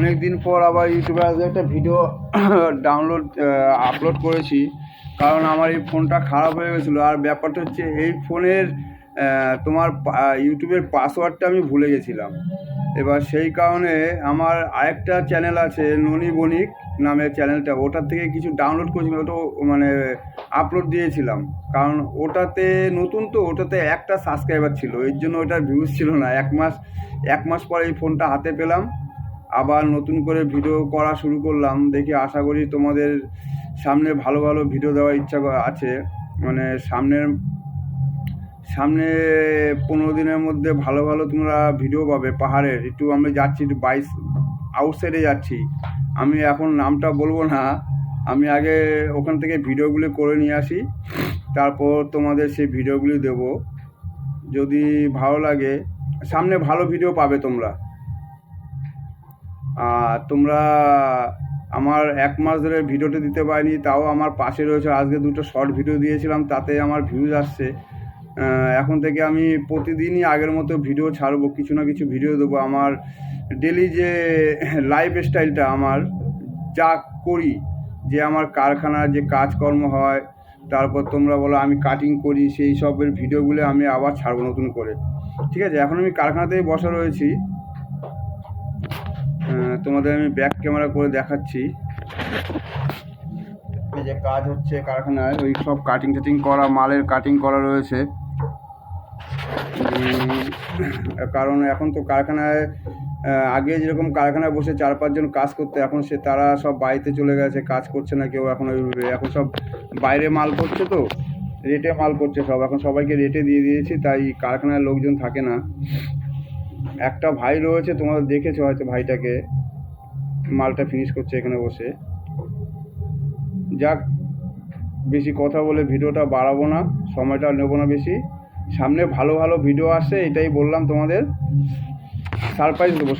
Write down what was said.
অনেক দিন পর আবার ইউটিউবে আজকে একটা ভিডিও ডাউনলোড আপলোড করেছি। কারণ আমার এই ফোনটা খারাপ হয়ে গেছিল। আর ব্যাপারটা হচ্ছে, এই ফোনের তোমার ইউটিউবের পাসওয়ার্ডটা আমি ভুলে গেছিলাম। এবার সেই কারণে আমার আরেকটা চ্যানেল আছে, ননি বণিক নামের চ্যানেলটা। ওটার থেকে কিছু ডাউনলোড করেছিলাম, ওটা মানে আপলোড দিয়েছিলাম। কারণ ওটাতে নতুন তো, ওটাতে একটা সাবস্ক্রাইবার ছিল। এর জন্য ওটার ভিউজ ছিল না। এক মাস এক মাস পরে এই ফোনটা হাতে পেলাম। আবার নতুন করে ভিডিও করা শুরু করলাম। দেখি আশা করি তোমাদের সামনে ভালো ভালো ভিডিও দেওয়ার ইচ্ছা আছে। মানে সামনের, সামনে পনেরো দিনের মধ্যে ভালো ভালো তোমরা ভিডিও পাবে। পাহাড়ের, একটু আমরা যাচ্ছি, একটু বাইস আউটসাইডে যাচ্ছি। আমি এখন নামটা বলব না। আমি আগে ওখান থেকে ভিডিওগুলি করে নিয়ে আসি। তারপর তোমাদের সেই ভিডিওগুলি দেবো। যদি ভালো লাগে, সামনে ভালো ভিডিও পাবে তোমরা। তোমরা আমার এক মাস ধরে ভিডিওটা দিতে পারিনি, তাও আমার পাশে রয়েছে। আজকে দুটো শর্ট ভিডিও দিয়েছিলাম, তাতে আমার ভিউজ আসছে। এখন থেকে আমি প্রতিদিনই আগের মতো ভিডিও ছাড়বো, কিছু না কিছু ভিডিও দেবো। আমার ডেলি যে লাইফ স্টাইলটা আমার, যা করি, যে আমার কারখানার যে কাজকর্ম হয়, তারপর তোমরা বলো আমি কাটিং করি, সেই সবের ভিডিওগুলো আমি আবার ছাড়বো নতুন করে। ঠিক আছে, এখন আমি কারখানাতেই বসা রয়েছি। তোমাদের আমি ব্যাক ক্যামেরা করে দেখাচ্ছি। এই যে কাজ হচ্ছে কারখানায়, ওই সব কাটিং টাটিং করা, মালের কাটিং করা রয়েছে। কারণ এখন তো কারখানায় আগে যেরকম কারখানায় বসে চার পাঁচজন কাজ করতে, এখন সে তারা সব বাড়িতে চলে গেছে, কাজ করছে না কেউ এখন ওইভাবে এখন সব বাইরে মাল করছে তো রেটে মাল করছে সব। এখন সবাইকে রেটে দিয়ে দিয়েছি, তাই কারখানায় লোকজন থাকে না। একটা ভাই রয়েছে তোমাদের দেখেছ হয়তো ভাইটাকে। মালটা ফিনিশ করছে এখানে বসে। যাক, বেশি কথা বলে ভিডিওটা বাড়াবো না, সময়টা নেব না বেশি। সামনে ভালো ভালো ভিডিও আসে, এটাই বললাম তোমাদের। সারপ্রাইজ দেবো